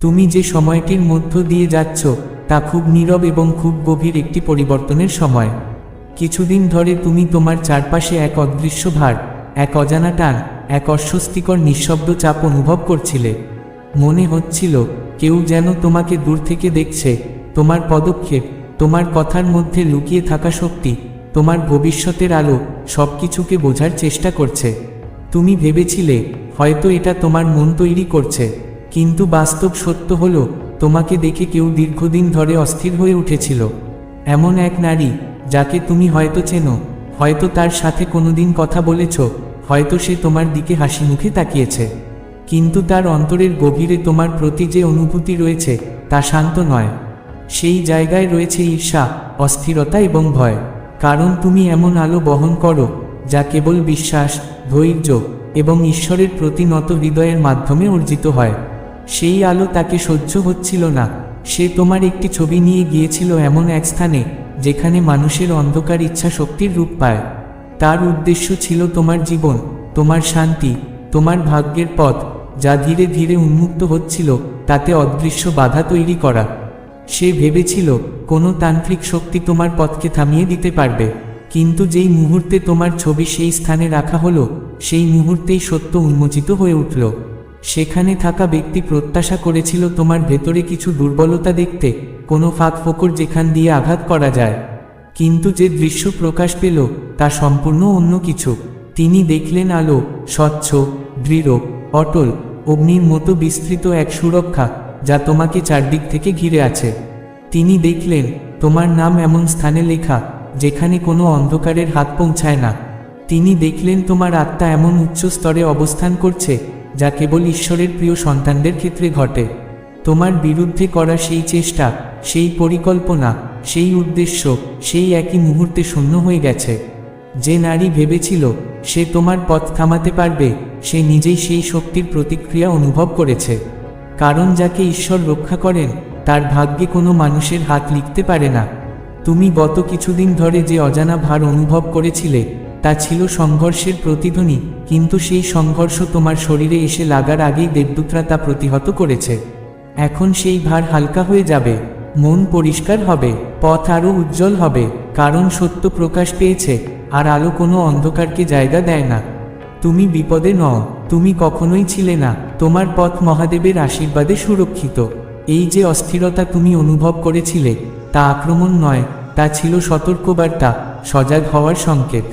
তুমি যে সময়টির মধ্য দিয়ে যাচ্ছ, তা খুব নীরব এবং খুব গভীর একটি পরিবর্তনের সময়। কিছুদিন ধরে তুমি তোমার চারপাশে এক অদৃশ্য ভার, এক অজানা টান, এক অস্বস্তিকর নিঃশব্দ চাপ অনুভব করছিলে। মনে হচ্ছিল, কেউ যেন তোমাকে দূর থেকে দেখছে, তোমার পদক্ষেপ, তোমার কথার মধ্যে লুকিয়ে থাকা শক্তি, তোমার ভবিষ্যতের আলো সব কিছুকে বোঝার চেষ্টা করছে। তুমি ভেবেছিলে, হয়তো এটা তোমার মন তৈরি করছে। কিন্তু বাস্তব সত্য হলো, তোমাকে দেখে কেউ দীর্ঘদিন ধরে অস্থির হয়ে উঠেছিল। এমন এক নারী, যাকে তুমি হয়তো চেনো, হয়তো তার সাথে কোনোদিন কথা বলেছ, হয়তো সে তোমার দিকে হাসি মুখে তাকিয়েছে। কিন্তু তার অন্তরের গভীরে তোমার প্রতি যে অনুভূতি রয়েছে, তা শান্ত নয়। সেই জায়গায় রয়েছে ঈর্ষা, অস্থিরতা এবং ভয়। কারণ তুমি এমন আলো বহন করো, যা কেবল বিশ্বাস, ধৈর্য এবং ঈশ্বরের প্রতি নত হৃদয়ের মাধ্যমে অর্জিত হয়। সেই আলো তাকে সহ্য হচ্ছিল না। সে তোমার একটি ছবি নিয়ে গিয়েছিল এমন এক স্থানে, যেখানে মানুষের অন্ধকার ইচ্ছা শক্তির রূপ পায়। তার উদ্দেশ্য ছিল তোমার জীবন, তোমার শান্তি, তোমার ভাগ্যের পথ, যা ধীরে ধীরে উন্মুক্ত হচ্ছিল, তাতে অদৃশ্য বাধা তৈরি করা। সে ভেবেছিল, কোনো তান্ত্রিক শক্তি তোমার পথকে থামিয়ে দিতে পারবে। কিন্তু যেই মুহূর্তে তোমার ছবি সেই স্থানে রাখা হলো, সেই মুহূর্তেই সত্য উন্মোচিত হয়ে উঠল। সেখানে থাকা ব্যক্তি প্রত্যাশা করেছিল তোমার ভেতরে কিছু দুর্বলতা দেখতে, কোনো ফাঁক ফোকর যেখান দিয়ে আঘাত করা যায়। কিন্তু যে দৃশ্য প্রকাশ পেল, তা সম্পূর্ণ অন্য কিছু। তিনি দেখলেন আলো, স্বচ্ছ, দৃঢ়, অটল, অগ্নির মতো বিস্তৃত এক সুরক্ষা, যা তোমাকে চারদিক থেকে ঘিরে আছে। তিনি দেখলেন, তোমার নাম এমন স্থানে লেখা, যেখানে কোনো অন্ধকারের হাত পৌঁছায় না। তিনি দেখলেন তোমার আত্মা এমন উচ্চ স্তরে অবস্থান করছে যা কেবল ঈশ্বরের প্রিয় সন্তানদের ক্ষেত্রে ঘটে। তোমার বিরুদ্ধে করা সেই চেষ্টা, সেই পরিকল্পনা, সেই উদ্দেশ্য, সেই একই মুহূর্তে শূন্য হয়ে গেছে। যে নারী ভেবেছিল সে তোমার পথ থামাতে পারবে, সে নিজেই সেই শক্তির প্রতিক্রিয়া অনুভব করেছে। কারণ যাকে ঈশ্বর রক্ষা করেন, তার ভাগ্যে কোনো মানুষের হাত লিখতে পারে না। তুমি গত কিছুদিন ধরে যে অজানা ভার অনুভব করেছিলে তা ছিল সংঘর্ষের প্রতিধ্বনি, কিন্তু সেই সংঘর্ষ তোমার শরীরে এসে লাগার আগেই দেবদূতরা তা প্রতিহত করেছে। এখন সেই ভার হালকা হয়ে যাবে, মন পরিষ্কার হবে, পথ আরও উজ্জ্বল হবে, কারণ সত্য প্রকাশ পেয়েছে, আর আলো কোনো অন্ধকারকে জায়গা দেয় না। তুমি বিপদে নও, তুমি কখনোই ছিলে না, তোমার পথ মহাদেবের আশীর্বাদে সুরক্ষিত। এই যে অস্থিরতা তুমি অনুভব করেছিলে, তা আক্রমণ নয়, তা ছিল সতর্কবার্তা, সজাগ হওয়ার সংকেত।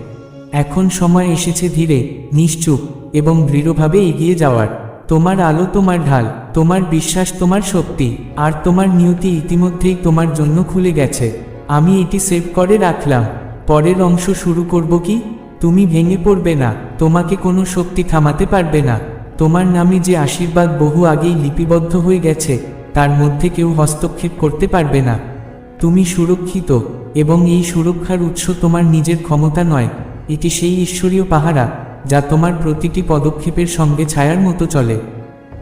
এখন সময় এসেছে ধীরে, নিশ্চুপ এবং দৃঢ়ভাবে এগিয়ে যাওয়ার। তোমার আলো তোমার ঢাল, তোমার বিশ্বাস তোমার শক্তি, আর তোমার নিয়তি ইতিমধ্যেই তোমার জন্য খুলে গেছে। আমি এটি সেভ করে রাখলাম। পরের অংশ শুরু করব কি? তুমি ভেঙে পড়বে না, তোমাকে কোনো শক্তি থামাতে পারবে না। তোমার নামে যে আশীর্বাদ বহু আগেই লিপিবদ্ধ হয়ে গেছে, তার মধ্যে কেউ হস্তক্ষেপ করতে পারবে না। তুমি সুরক্ষিত এবং এই সুরক্ষার উৎস তোমার নিজের ক্ষমতা নয় এটি সেই ঈশ্বরীয় পাহারা, যা তোমার প্রতিটি পদক্ষেপের সঙ্গে ছায়ার মতো চলে।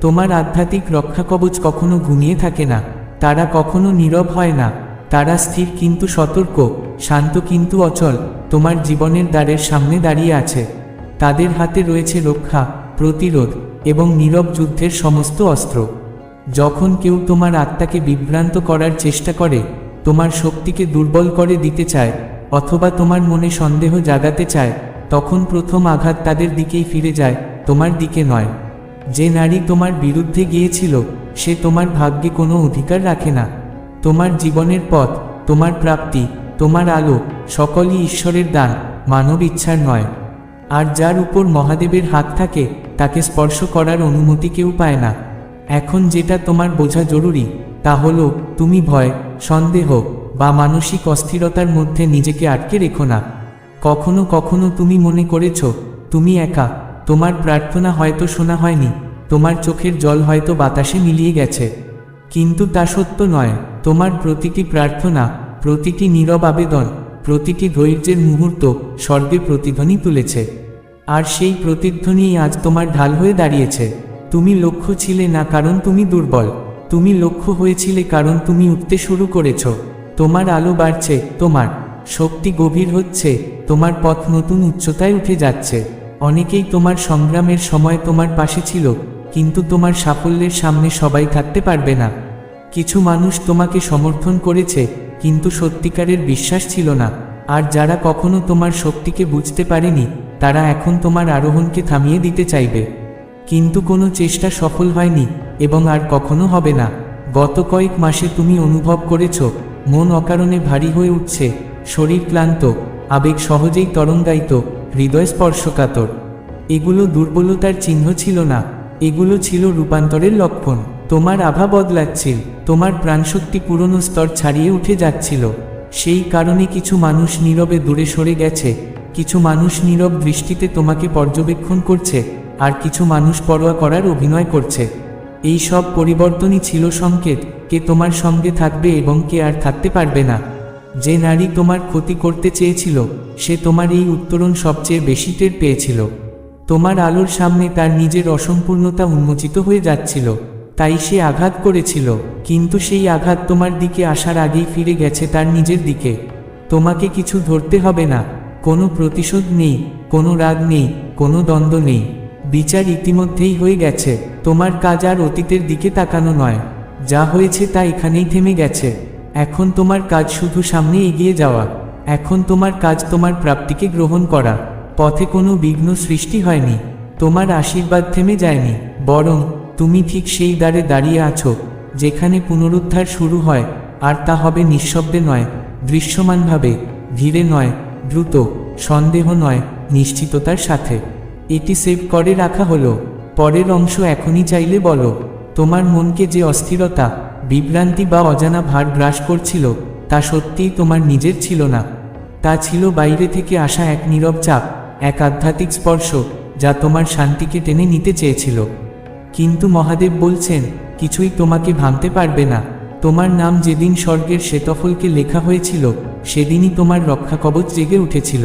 তোমার আধ্যাত্মিক রক্ষা কবচ কখনো ঘুমিয়ে থাকে না, তারা কখনো নীরব হয় না, তারা স্থির কিন্তু সতর্ক, শান্ত কিন্তু অচল, তোমার জীবনের দ্বারের সামনে দাঁড়িয়ে আছে। তাদের হাতে রয়েছে রক্ষা, প্রতিরোধ এবং নীরব যুদ্ধের সমস্ত অস্ত্র। যখন কেউ তোমার আত্মাকে বিভ্রান্ত করার চেষ্টা করে, তোমার শক্তিকে দুর্বল করে দিতে চায় অথবা তোমার মনে সন্দেহ জাগাতে চায়, তখন প্রথম আঘাত তাদের দিকেই ফিরে যায়, তোমার দিকে নয়। যে নারী তোমার বিরুদ্ধে গিয়েছিল, সে তোমার ভাগ্যে কোনো অধিকার রাখে না। তোমার জীবনের পথ, তোমার প্রাপ্তি, তোমার আলো, সকলই ঈশ্বরের দান, মানব ইচ্ছার নয়। আর যার উপর মহাদেবের হাত থাকে, তাকে স্পর্শ করার অনুমতি কেউ পায় না। এখন যেটা তোমার বোঝা জরুরি, তা হলো, তুমি ভয়, সন্দেহ বা মানসিক অস্থিরতার মধ্যে নিজেকে আটকে রেখো না। কখনো কখনো তুমি মনে করেছ, তুমি একা, তোমার প্রার্থনা হয়তো শোনা হয়নি, তোমার চোখের জল হয়তো বাতাসে মিলিয়ে গেছে। কিন্তু তা সত্য নয়, তোমার প্রতিটি প্রার্থনা, প্রতিটি নীরব আবেদন, প্রতিটি ধৈর্যের মুহূর্ত স্বর্গে প্রতিধ্বনি তুলেছে। আর সেই প্রতিধ্বনি আজ তোমার ঢাল হয়ে দাঁড়িয়েছে। তুমি লক্ষ্য ছিলে না কারণ তুমি দুর্বল, তুমি লক্ষ্য হয়েছিলে কারণ তুমি উঠতে শুরু করেছ। তোমার আলো বাড়ছে, তোমার শক্তি গভীর হচ্ছে, তোমার পথ নতুন উচ্চতায় উঠে যাচ্ছে। অনেকেই তোমার সংগ্রামের সময় তোমার পাশে ছিল, কিন্তু তোমার সাফল্যের সামনে সবাই থাকতে পারবে না। কিছু মানুষ তোমাকে সমর্থন করেছে, কিন্তু সত্যিকারের বিশ্বাস ছিল না। আর যারা কখনো তোমার শক্তিকে বুঝতে পারেনি, তারা এখন তোমার আরোহণকে থামিয়ে দিতে চাইবে। কিন্তু কোনো চেষ্টা সফল হয়নি, এবং আর কখনো হবে না। গত কয়েক মাসে তুমি অনুভব করেছ মন অকারণে ভারী হয়ে উঠছে, শরীর ক্লান্ত, আবেগ সহজেই তরঙ্গায়িত, হৃদয় স্পর্শকাতর। এগুলো দুর্বলতার চিহ্ন ছিল না, এগুলো ছিল রূপান্তরের লক্ষণ। তোমার আভা বদলাচ্ছিল, তোমার প্রাণশক্তি পুরনো স্তর ছাড়িয়ে উঠে যাচ্ছিল। সেই কারণে কিছু মানুষ নীরবে দূরে সরে গেছে, কিছু মানুষ নীরব দৃষ্টিতে তোমাকে পর্যবেক্ষণ করছে, আর কিছু মানুষ পরোয়া করার অভিনয় করছে। এই সব পরিবর্তনই ছিল সংকেত, কে তোমার সঙ্গে থাকবে এবং কে আর থাকতে পারবে না। যে নারী তোমার ক্ষতি করতে চেয়েছিল, সে তোমার এই উত্তরণ সবচেয়ে বেশি টের পেয়েছিল। তোমার আলোর সামনে তার নিজের অসম্পূর্ণতা উন্মোচিত হয়ে যাচ্ছিল। তাই সে আঘাত করেছিল, কিন্তু সেই আঘাত তোমার দিকে আসার আগেই ফিরে গেছে তার নিজের দিকে। তোমাকে কিছু ধরতে হবে না, কোনো প্রতিশোধ নেই, কোনো রাগ নেই, কোনো দ্বন্দ্ব নেই। বিচার ইতিমধ্যেই হয়ে গেছে। তোমার কাজ আর অতীতের দিকে তাকানো নয়। যা হয়েছে তা এখানেই থেমে গেছে। এখন তোমার কাজ শুধু সামনে এগিয়ে যাওয়া। এখন তোমার কাজ তোমার প্রাপ্তিকে গ্রহণ করা। পথে কোনো বিঘ্ন সৃষ্টি হয়নি। তোমার আশীর্বাদ থেমে যায়নি। বরং, তুমি ঠিক সেই দ্বারে দাঁড়িয়ে আছো, যেখানে পুনরুদ্ধার শুরু হয়। আর তা হবে নিঃশব্দে নয়, দৃশ্যমানভাবে। ধীরে নয়, দ্রুত, সন্দেহ নয়, নিশ্চিততার সাথে। এটি সেভ করে রাখা হলো। পরের অংশ এখনই চাইলে বলো, তোমার মনকে যে অস্থিরতা, বিভ্রান্তি বা অজানা ভার গ্রাস করছিল, তা সত্যিই তোমার নিজের ছিল না। তা ছিল বাইরে থেকে আসা এক নীরব চাপ, এক আধ্যাত্মিক স্পর্শ, যা তোমার শান্তিকে টেনে নিতে চেয়েছিল। কিন্তু মহাদেব বলছেন, কিছুই তোমাকে ভাঙতে পারবে না। তোমার নাম যেদিন স্বর্গের শ্বেতফলকে লেখা হয়েছিল, সেদিনই তোমার রক্ষা কবচ জেগে উঠেছিল।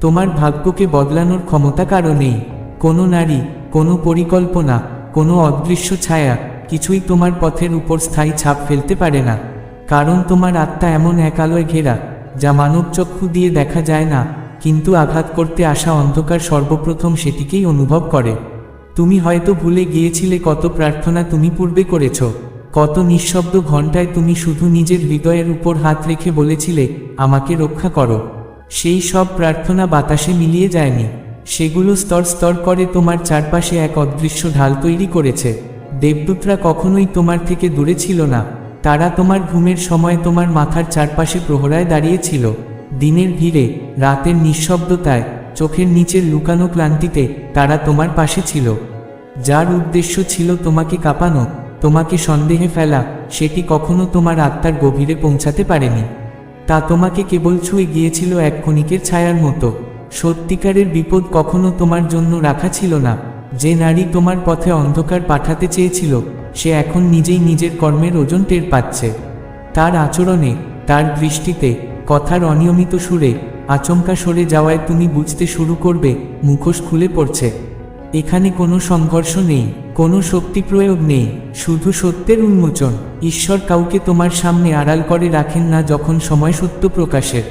তোমার ভাগ্যকে বদলানোর ক্ষমতা কারও নেই। কোনো নারী, কোনো পরিকল্পনা, কোনো অদৃশ্য ছায়া কিছুই তোমার পথের উপর স্থায়ী ছাপ ফেলতে পারে না। কারণ তোমার আত্মা এমন এক আলোয় ঘেরা, যা মানব চক্ষু দিয়ে দেখা যায় না, কিন্তু আঘাত করতে আসা অন্ধকার সর্বপ্রথম সেটিকেই অনুভব করে। তুমি হয়তো ভুলে গিয়েছিলে কত প্রার্থনা তুমি পূর্বে করেছ, কত নিঃশব্দ ঘন্টায় তুমি শুধু নিজের হৃদয়ের উপর হাত রেখে বলেছিলে, আমাকে রক্ষা করো। সেই সব প্রার্থনা বাতাসে মিলিয়ে যায়নি। সেগুলো স্তর স্তর করে তোমার চারপাশে এক অদৃশ্য ঢাল তৈরি করেছে। দেবদূতরা কখনোই তোমার থেকে দূরে ছিল না। তারা তোমার ঘুমের সময় তোমার মাথার চারপাশে প্রহরায় দাঁড়িয়েছিল। দিনের ভিড়ে, রাতের নিঃশব্দতায়, চোখের নিচের লুকানো ক্লান্তিতে তারা তোমার পাশে ছিল। যার উদ্দেশ্য ছিল তোমাকে কাঁপানো, তোমাকে সন্দেহে ফেলা, সেটি কখনো তোমার আত্মার গভীরে পৌঁছাতে পারেনি। তা তোমাকে কেবল ছুঁয়ে গিয়েছিল এক ক্ষণিকের ছায়ার মতো। সত্যিকারের বিপদ কখনো তোমার জন্য রাখা ছিল না। যে নারী তোমার পথে অন্ধকার পাঠাতে চেয়েছিল, সে এখন নিজেই নিজের কর্মের ওজন টের পাচ্ছে। তার আচরণে, তার দৃষ্টিতে, কথার অনিয়মিত সুরে, আচমকা সরে যাওয়ায় তুমি বুঝতে শুরু করবে, মুখোশ খুলে পড়ছে। এখানে কোনো সংঘর্ষ নেই। কোনো শক্তি প্রয়োগ নেই, শুধু সত্যের উন্মোচন। ঈশ্বর কাউকে তোমার সামনে আড়াল করে রাখেন না যখন সময় সত্য প্রকাশের।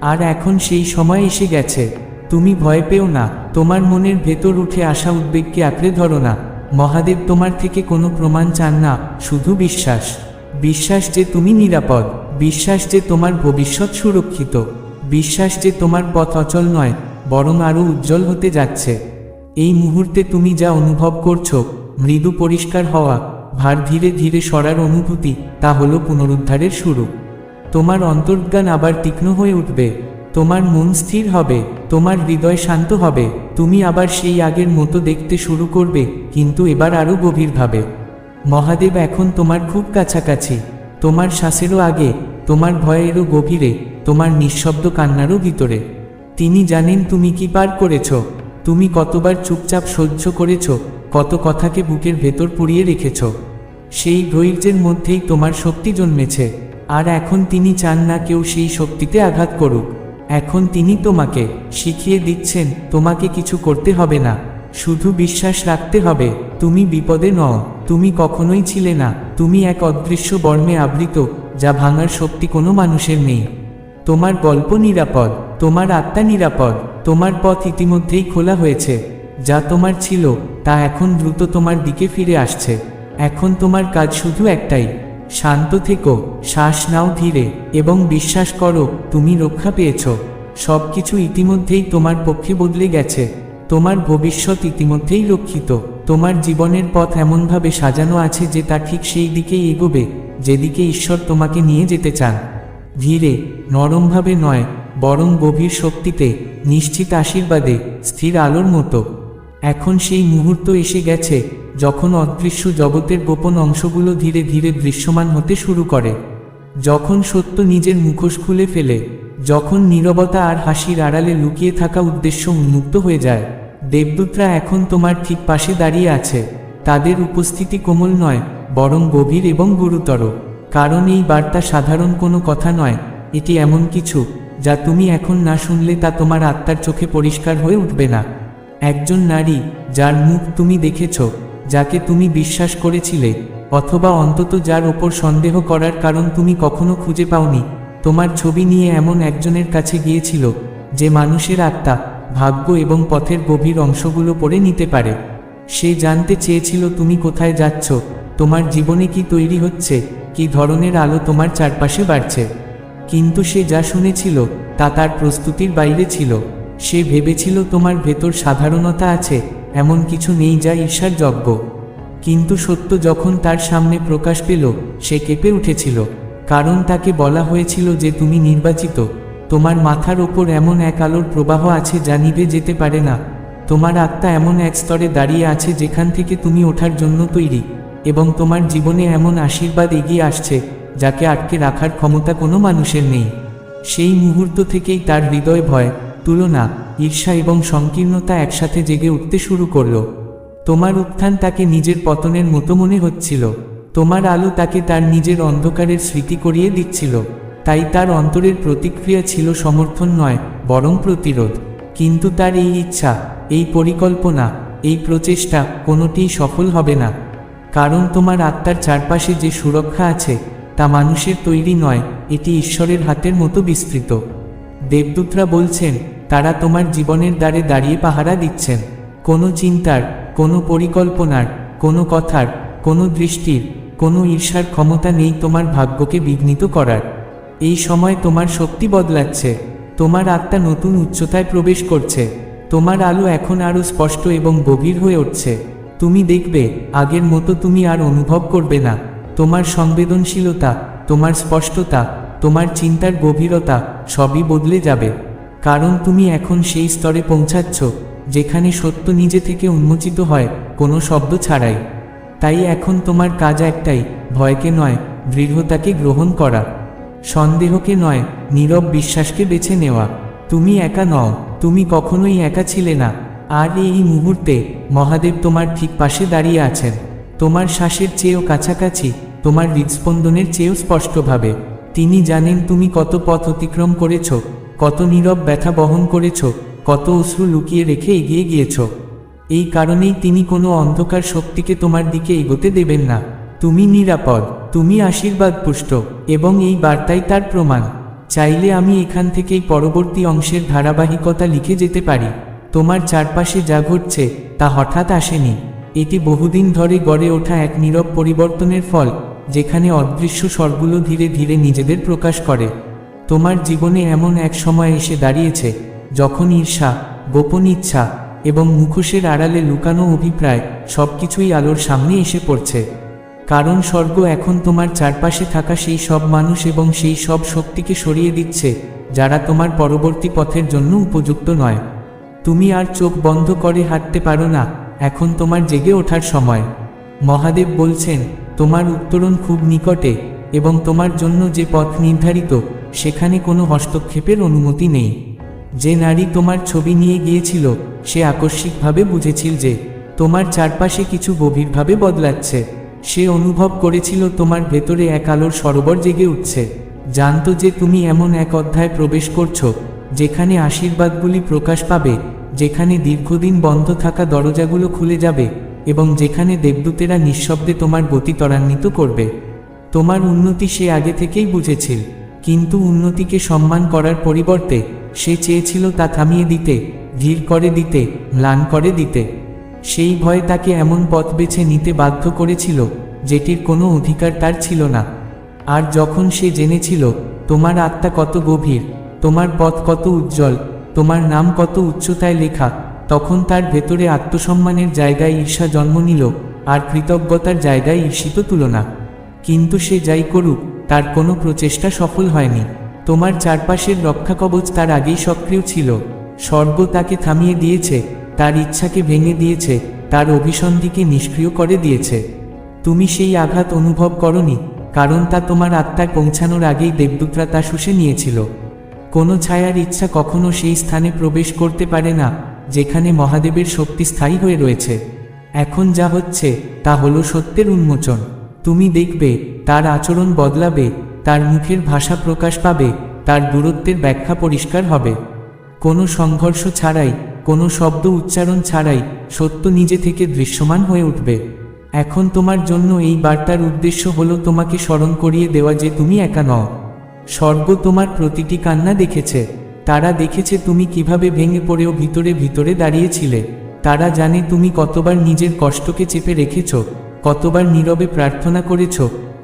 আর এখন সেই সময় এসে গেছে। তুমি ভয় পেও না, তোমার মনের ভেতর উঠে আসা উদ্বেগকে আঁকড়ে ধরো না। মহাদেব তোমার থেকে কোনো প্রমাণ চান না, শুধু বিশ্বাস। বিশ্বাস যে তুমি নিরাপদ, বিশ্বাস যে তোমার ভবিষ্যৎ সুরক্ষিত। বিশ্বাস যে তোমার পথ অচল নয়, বরং আরও উজ্জ্বল হতে যাচ্ছে। এই মুহূর্তে তুমি যা অনুভব করছ মৃদু পরিষ্কার হওয়া, ভার ধীরে ধীরে সরার অনুভূতি, তা হল পুনরুদ্ধারের শুরু। তোমার অন্তর্জ্ঞান আবার তীক্ষ্ণ হয়ে উঠবে, তোমার মন স্থির হবে, তোমার হৃদয় শান্ত হবে, তুমি আবার সেই আগের মতো দেখতে শুরু করবে, কিন্তু এবার আরও গভীরভাবে মহাদেব এখন তোমার খুব কাছাকাছি, তোমার শ্বাসেরও আগে, তোমার ভয়েরও গভীরে, তোমার নিঃশব্দ কান্নারও ভিতরে। তিনি জানেন তুমি কি পার করেছ, তুমি কতবার চুপচাপ সহ্য করেছ কত কথাকে বুকের ভেতর পুড়িয়ে রেখেছ। সেই ধৈর্যের মধ্যেই তোমার শক্তি জন্মেছে। আর এখন তিনি চান না কেউ সেই শক্তিতে আঘাত করুক। এখন তিনি তোমাকে শিখিয়ে দিচ্ছেন, তোমাকে কিছু করতে হবে না। শুধু বিশ্বাস রাখতে হবে, তুমি বিপদে নও, তুমি কখনোই ছিলে না, তুমি এক অদৃশ্য বর্মে আবৃত, যা ভাঙার শক্তি কোনো মানুষের নেই। তোমার গল্প নিরাপদ, তোমার আত্মা নিরাপদ, তোমার পথ ইতিমধ্যেই খোলা হয়েছে। যা তোমার ছিল, তা এখন দ্রুত তোমার দিকে ফিরে আসছে। এখন তোমার কাজ শুধু একটাই, শান্ত থেকো, শ্বাস নাও ধীরে, এবং বিশ্বাস করো, তুমি রক্ষা পেয়েছ। সব কিছু ইতিমধ্যেই তোমার পক্ষে বদলে গেছে। তোমার ভবিষ্যৎ ইতিমধ্যেই রক্ষিত তোমার জীবনের পথ এমনভাবে সাজানো আছে যে তা ঠিক সেই দিকেই এগোবে, যেদিকে ঈশ্বর তোমাকে নিয়ে যেতে চান। ধীরে, নরমভাবে নয়, বরং গভীর শক্তিতে, নিশ্চিত আশীর্বাদে, স্থির আলোর মতো। এখন সেই মুহূর্ত এসে গেছে, যখন অদৃশ্য জগতের গোপন অংশগুলো ধীরে ধীরে দৃশ্যমান হতে শুরু করে। যখন সত্য নিজের মুখোশ খুলে ফেলে, যখন নীরবতা আর হাসির আড়ালে লুকিয়ে থাকা উদ্দেশ্য উন্মুক্ত হয়ে যায়, দেবদূতরা এখন তোমার ঠিক পাশে দাঁড়িয়ে আছে। তাদের উপস্থিতি কোমল নয়, বরং গভীর এবং গুরুতর। কারণ এই বার্তা সাধারণ কোনো কথা নয়, এটি এমন কিছু, যা তুমি এখন না শুনলে তা তোমার আত্মার চোখে পরিষ্কার হয়ে উঠবে না। একজন নারী যার মুখ তুমি দেখেছ, যাকে তুমি বিশ্বাস করেছিলে, অথবা অন্তত যার ওপর সন্দেহ করার কারণ তুমি কখনো খুঁজে পাওনি। তোমার ছবি নিয়ে এমন একজনের কাছে গিয়েছিল, যে মানুষের আত্মা, ভাগ্য এবং পথের গভীর অংশগুলো পড়ে নিতে পারে। সে জানতে চেয়েছিল তুমি কোথায় যাচ্ছ, তোমার জীবনে কি তৈরি হচ্ছে, কি ধরনের আলো তোমার চারপাশে বাড়ছে। কিন্তু সে যা শুনেছিল, তা তার প্রস্তুতির বাইরে ছিল। সে ভেবেছিল তোমার ভেতর সাধারণতা আছে, এমন কিছু নেই যা ঈর্ষার যজ্ঞ কিন্তু সত্য যখন তার সামনে প্রকাশ পেল, সে কেঁপে উঠেছিল। কারণ তাকে বলা হয়েছিল যে তুমি নির্বাচিত। তোমার মাথার ওপর এমন এক আলোর প্রবাহ আছে যা নিভে যেতে পারে না। তোমার আত্মা এমন এক স্তরে দাঁড়িয়ে আছে যেখান থেকে তুমি ওঠার জন্য তৈরি, এবং তোমার জীবনে এমন আশীর্বাদ এগিয়ে আসছে, যাকে আটকে রাখার ক্ষমতা কোনো মানুষের নেই। সেই মুহূর্ত থেকেই তার হৃদয় ভয় তুলনা, ঈর্ষা এবং সংকীর্ণতা একসাথে জেগে উঠতে শুরু করল। তোমার উত্থান তাকে নিজের পতনের মতো মনে হচ্ছিল। তোমার আলো তাকে তার নিজের অন্ধকারের স্মৃতি করিয়ে দিচ্ছিল। তাই তার অন্তরের প্রতিক্রিয়া ছিল সমর্থন নয়, বরং প্রতিরোধ। কিন্তু তার এই ইচ্ছা, এই পরিকল্পনা, এই প্রচেষ্টা কোনোটিই সফল হবে না। কারণ তোমার আত্মার চারপাশে যে সুরক্ষা আছে, তা মানুষের তৈরি নয়, এটি ঈশ্বরের হাতের মতো বিস্তৃত। দেবদূতরা বলছেন তারা তোমার জীবনের দ্বারে দাঁড়িয়ে পাহারা দিচ্ছেন। কোনো চিন্তার, কোনো পরিকল্পনার, কোনো কথার, কোনো দৃষ্টির, কোনো ঈর্ষার ক্ষমতা নেই তোমার ভাগ্যকে বিঘ্নিত করার। এই সময় তোমার শক্তি বদলাচ্ছে। তোমার আত্মা নতুন উচ্চতায় প্রবেশ করছে। তোমার আলো এখন আরও স্পষ্ট এবং গভীর হয়ে উঠছে। তুমি দেখবে, আগের মতো তুমি আর অনুভব করবে না। তোমার সংবেদনশীলতা, তোমার স্পষ্টতা, তোমার চিন্তার গভীরতা সবই বদলে যাবে। কারণ তুমি এখন সেই স্তরে পৌঁছাচ্ছ, যেখানে সত্য নিজে থেকে উন্মোচিত হয়, কোনো শব্দ ছাড়াই। তাই এখন তোমার কাজ একটাই, ভয়কে নয়, দৃঢ়তাকে গ্রহণ করা। সন্দেহকে নয়, নীরব বিশ্বাসকে বেছে নেওয়া। তুমি একা নও, তুমি কখনোই একা ছিলে না। আর এই মুহূর্তে, মহাদেব তোমার ঠিক পাশে দাঁড়িয়ে আছেন। তোমার শ্বাসের চেয়েও কাছাকাছি, তোমার হৃদস্পন্দনের চেয়েও স্পষ্টভাবে। তিনি জানেন তুমি কত পথ অতিক্রম করেছ। কত নীরব ব্যথা বহন করেছ, কত অশ্রু লুকিয়ে রেখে এগিয়ে গিয়েছ। এই কারণেই তিনি কোনো অন্ধকার শক্তিকে তোমার দিকে এগোতে দেবেন না। তুমি নিরাপদ, তুমি আশীর্বাদ পুষ্ট এবং এই বার্তাই তার প্রমাণ। চাইলে আমি এখান থেকেই পরবর্তী অংশের ধারাবাহিকতা লিখে যেতে পারি। তোমার চারপাশে যা ঘটছে, তা হঠাৎ আসেনি। এটি বহুদিন ধরে গড়ে ওঠা এক নীরব পরিবর্তনের ফল, যেখানে অদৃশ্য স্বরগুলো ধীরে ধীরে নিজেদের প্রকাশ করে। তোমার জীবনে এমন এক সময় এসে দাঁড়িয়েছে, যখন ঈর্ষা, গোপন ইচ্ছা এবং মুখোশের আড়ালে লুকানো অভিপ্রায় সবকিছুই আলোর সামনে এসে পড়ছে। কারণ স্বর্গ এখন তোমার চারপাশে থাকা সেই সব মানুষ এবং সেই সব শক্তিকে সরিয়ে দিচ্ছে, যারা তোমার পরবর্তী পথের জন্য উপযুক্ত নয়। তুমি আর চোখ বন্ধ করে হাঁটতে পারো না, এখন তোমার জেগে ওঠার সময়। মহাদেব বলছেন, তোমার উত্তরণ খুব নিকটে এবং তোমার জন্য যে পথ নির্ধারিত সেখানে কোনো হস্তক্ষেপের অনুমতি নেই। যে নারী তোমার ছবি নিয়ে গিয়েছিল, সে আকস্মিকভাবে বুঝেছিল যে তোমার চারপাশে কিছু গভীরভাবে বদলাচ্ছে। সে অনুভব করেছিল তোমার ভেতরে এক আলোর সরোবর জেগে উঠছে। জানত যে তুমি এমন এক অধ্যায় প্রবেশ করছ, যেখানে আশীর্বাদগুলি প্রকাশ পাবে, যেখানে দীর্ঘদিন বন্ধ থাকা দরজাগুলো খুলে যাবে এবং যেখানে দেবদূতেরা নিঃশব্দে তোমার গতি ত্বরান্বিত করবে। তোমার উন্নতি সে আগে থেকেই বুঝেছিল। কিন্তু উন্নতিকে সম্মান করার পরিবর্তে সে চেয়েছিল তা থামিয়ে দিতে ধীর করে দিতে, ম্লান করে দিতে। সেই ভয় তাকে এমন পথ বেছে নিতে বাধ্য করেছিল, যেটির কোনো অধিকার তার ছিল না। আর যখন সে জেনেছিল, তোমার আত্মা কত গভীর, তোমার পথ কত উজ্জ্বল, তোমার নাম কত উচ্চতায় লেখা, তখন তার ভেতরে আত্মসম্মানের জায়গায় ঈর্ষা জন্ম নিল, আর কৃতজ্ঞতার জায়গায় ঈর্ষিত তুলনা। কিন্তু সে যাই করুক তার কোনো প্রচেষ্টা সফল হয়নি। তোমার চারপাশের রক্ষাকবচ তার আগেই সক্রিয় ছিল। স্বর্গ তাকে থামিয়ে দিয়েছে, তার ইচ্ছাকে ভেঙে দিয়েছে, তার অভিসন্ধিকে নিষ্ক্রিয় করে দিয়েছে। তুমি সেই আঘাত অনুভব করনি, কারণ তা তোমার আত্মায় পৌঁছানোর আগেই দেবদূতরা তা শুষে নিয়েছিল। কোনো ছায়ার ইচ্ছা কখনো সেই স্থানে প্রবেশ করতে পারে না, যেখানে মহাদেবের শক্তি স্থায়ী হয়ে রয়েছে। এখন যা হচ্ছে, তা হলো সত্যের উন্মোচন। তুমি দেখবে তার আচরণ বদলাবে, তার মুখের ভাষা প্রকাশ পাবে, তার দূরত্বের ব্যাখ্যা পরিষ্কার হবে। কোনো সংঘর্ষ ছাড়াই, কোনো শব্দ উচ্চারণ ছাড়াই সত্য নিজে থেকে দৃশ্যমান হয়ে উঠবে। এখন তোমার জন্য এই বার্তার উদ্দেশ্য হলো তোমাকে স্মরণ করিয়ে দেওয়া যে তুমি একা নও। স্বর্গ তোমার প্রতিটি কান্না দেখেছে। তারা দেখেছে তুমি কীভাবে ভেঙে পড়েও ভিতরে ভিতরে দাঁড়িয়েছিলে। তারা জানে তুমি কতবার নিজের কষ্টকে চেপে রেখেছ, কতবার নীরবে প্রার্থনা করেছ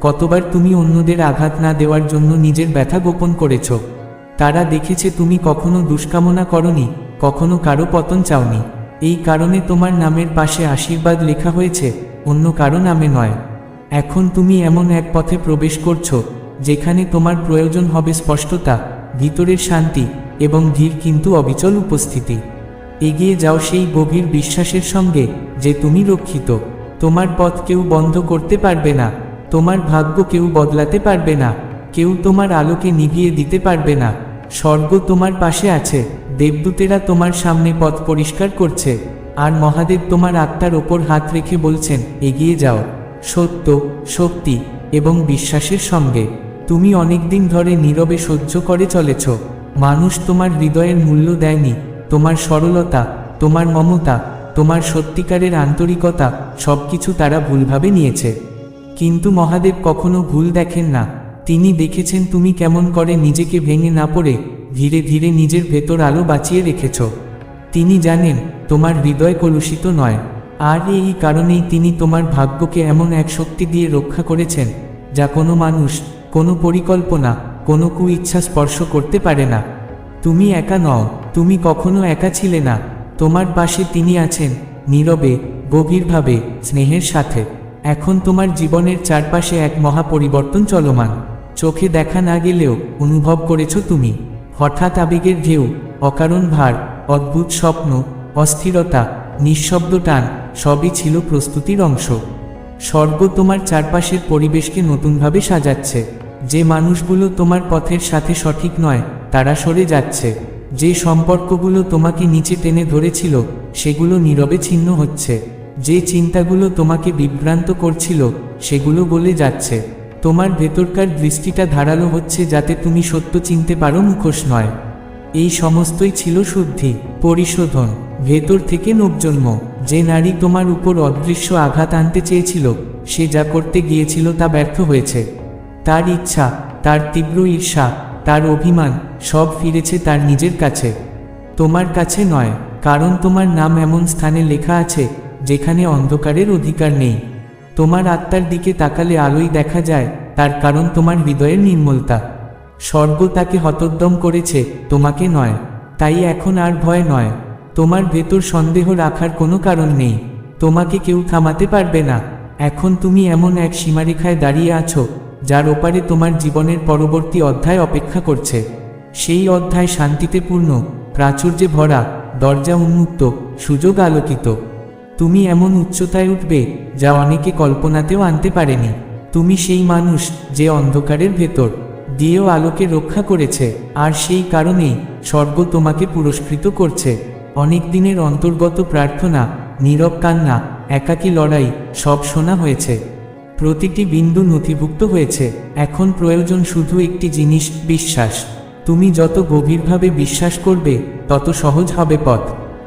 কতবার তুমি অন্যদের আঘাত না দেওয়ার জন্য নিজের ব্যথা গোপন করেছ। তারা দেখেছে তুমি কখনো দুষ্কামনা করনি, কখনো কারও পতন চাওনি। এই কারণে তোমার নামের পাশে আশীর্বাদ লেখা হয়েছে, অন্য কারও নামে নয়। এখন তুমি এমন এক পথে প্রবেশ করছ, যেখানে তোমার প্রয়োজন হবে স্পষ্টতা, ভিতরের শান্তি এবং ধীর কিন্তু অবিচল উপস্থিতি। এগিয়ে যাও সেই গভীর বিশ্বাসের সঙ্গে, যে তুমি রক্ষিত। তোমার পথ কেউ বন্ধ করতে পারবে না। তোমার ভাগ্য কেউ বদলাতে পারবে না, কেউ তোমার আলোকে নিভিয়ে দিতে পারবে না। স্বর্গ তোমার পাশে আছে, দেবদূতেরা তোমার সামনে পথ পরিষ্কার করছে, আর মহাদেব তোমার আত্মার ওপর হাত রেখে বলছেন, এগিয়ে যাও। সত্য, শক্তি এবং বিশ্বাসের সঙ্গে। তুমি অনেকদিন ধরে নীরবে সহ্য করে চলেছ। মানুষ তোমার হৃদয়ের মূল্য দেয়নি। তোমার সরলতা, তোমার মমতা, তোমার সত্যিকারের আন্তরিকতা সবকিছু তারা ভুলভাবে নিয়েছে। কিন্তু মহাদেব কখনো ভুল দেখেন না। তিনি দেখেছেন তুমি কেমন করে নিজেকে ভেঙে না পড়ে, ধীরে ধীরে নিজের ভেতর আলো বাঁচিয়ে রেখেছ। তিনি জানেন, তোমার হৃদয় কলুষিত নয়। আর এই কারণেই তিনি তোমার ভাগ্যকে এমন এক শক্তি দিয়ে রক্ষা করেছেন, যা কোনো মানুষ, কোনো পরিকল্পনা, কোনো কু ইচ্ছা স্পর্শ করতে পারে না। তুমি একা নও, তুমি কখনো একা ছিলে না। তোমার পাশে তিনি আছেন, নীরবে, গভীরভাবে, স্নেহের সাথে। এখন তোমার জীবনের চারপাশে এক মহা পরিবর্তন চলমান। চোখে দেখা না গেলেও অনুভব করেছ তুমি। হঠাৎ আবেগের ঢেউ, অকারণ ভার, অদ্ভুত স্বপ্ন, অস্থিরতা, নিঃশব্দ টান, সবই ছিল প্রস্তুতির অংশ। স্বর্গ তোমার চারপাশের পরিবেশকে নতুনভাবে সাজাচ্ছে। যে মানুষগুলো তোমার পথের সাথে সঠিক নয়, তারা সরে যাচ্ছে। যে সম্পর্কগুলো তোমাকে নিচে টেনে ধরেছিল, সেগুলো নীরবে ছিন্ন হচ্ছে। যে চিন্তাগুলো তোমাকে বিভ্রান্ত করছিল, সেগুলো বলে যাচ্ছে। তোমার ভেতরকার দৃষ্টিটা ধারালো হচ্ছে যাতে তুমি সত্য চিনতে পারো মুখোশ নয়। এই সমস্তই ছিল শুদ্ধি, পরিশোধন, ভেতর থেকে নবজন্ম যে নারী তোমার উপর অদৃশ্য আঘাত আনতে চেয়েছিল, সে যা করতে গিয়েছিল তা ব্যর্থ হয়েছে। তার ইচ্ছা, তার তীব্র ঈর্ষা, তার অভিমান, সব ফিরেছে তার নিজের কাছে। তোমার কাছে নয়, কারণ তোমার নাম এমন স্থানে লেখা আছে যেখানে অন্ধকারের অধিকার নেই। তোমার আত্মার দিকে তাকালে আলোই দেখা যায়, তার কারণ তোমার হৃদয়ের নির্মলতা। স্বর্গ তাকে হতোদ্যম করেছে, তোমাকে নয়। তাই এখন আর ভয় নয়। তোমার ভেতর সন্দেহ রাখার কোনো কারণ নেই। তোমাকে কেউ থামাতে পারবে না। এখন তুমি এমন এক সীমারেখায় দাঁড়িয়ে আছো, যার ওপারে তোমার জীবনের পরবর্তী অধ্যায় অপেক্ষা করছে। সেই অধ্যায় শান্তিতে পূর্ণ, প্রাচুর্যে ভরা, দরজা উন্মুক্ত, সুযোগ আলোকিত। তুমি এমন উচ্চতায় উঠবে যা অনেকে কল্পনাতেও আনতে পারেনি। তুমি সেই মানুষ যে অন্ধকারের ভেতর দিয়েও আলোকে রক্ষা করেছে, আর সেই কারণেই স্বর্গ তোমাকে পুরস্কৃত করছে। অনেক দিনের অন্তর্গত প্রার্থনা, নীরব কান্না, একাকী লড়াই সব শোনা হয়েছে। প্রতিটি বিন্দু নথিভুক্ত হয়েছে। এখন প্রয়োজন শুধু একটি জিনিস, বিশ্বাস। তুমি যত গভীরভাবে বিশ্বাস করবে, তত সহজ হবে পথ।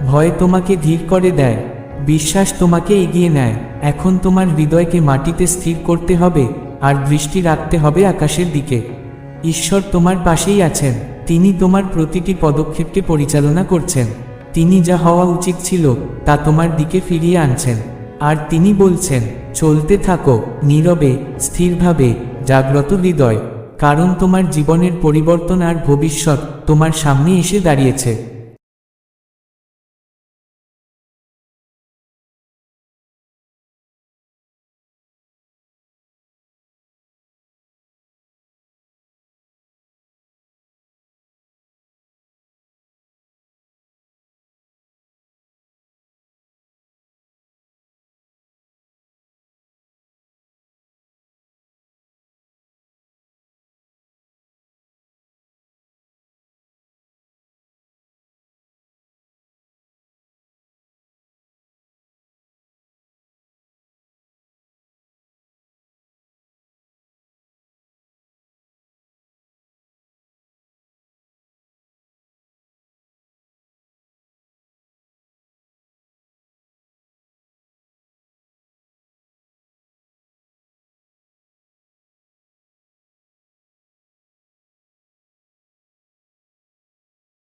ভয় তোমাকে ধীর করে দেয়। বিশ্বাস তোমাকে এগিয়ে নেয়। এখন তোমার হৃদয়কে মাটিতে স্থির করতে হবে আর দৃষ্টি রাখতে হবে আকাশের দিকে। ঈশ্বর তোমার পাশেই আছেন। তিনি তোমার প্রতিটি পদক্ষেপকে পরিচালনা করছেন। তিনি যা হওয়া উচিত ছিল, তা তোমার দিকে ফিরিয়ে আনছেন। আর তিনি বলছেন, চলতে থাকো, নীরবে, স্থিরভাবে, জাগ্রত হৃদয়। কারণ তোমার জীবনের পরিবর্তন আর ভবিষ্যৎ তোমার সামনে এসে দাঁড়িয়েছে।